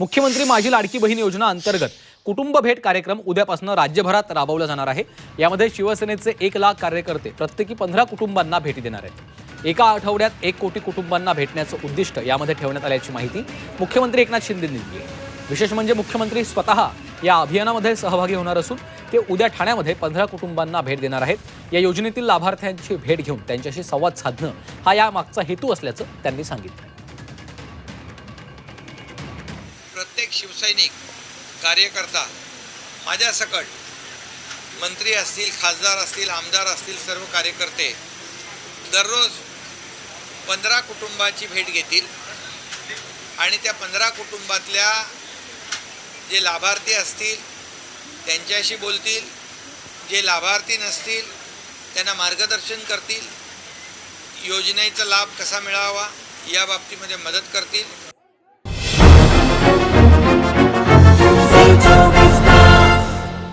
मुख्यमंत्री माझी लाडकी बहीण योजना अंतर्गत कुटुंब भेट कार्यक्रम उद्यापासून राज्यभरात राबवला जाणार आहे. यामध्ये शिवसेनेचे एक लाख कार्यकर्ते प्रत्येकी पंधरा कुटुंबांना भेटी देणार आहेत. एका आठवड्यात एक कोटी कुटुंबांना भेटण्याचं उद्दिष्ट यामध्ये ठेवण्यात आल्याची माहिती मुख्यमंत्री एकनाथ शिंदे दिली आहे. विशेष म्हणजे मुख्यमंत्री स्वतः या अभियानामध्ये सहभागी होणार असून ते उद्या ठाण्यामध्ये पंधरा कुटुंबांना भेट देणार आहेत. या योजनेतील लाभार्थ्यांची भेट घेऊन त्यांच्याशी संवाद साधणं हा या मागचा हेतू असल्याचं त्यांनी सांगितलं. प्रत्येक शिवसैनिक कार्यकर्ता माझ्यासकट मंत्री असतील खासदार असतील आमदार असतील सर्व कार्यकर्ते दररोज पंधरा कुटुंबाची भेट घेतील. आणि त्या पंधरा कुटुंबातल्या जे लाभार्थी असतील त्यांच्याशी बोलतील. जे लाभार्थी नसतील त्यांना मार्गदर्शन करतील. योजनेचा लाभ कसा मिळावा या बाबतीमध्ये मदत करतील.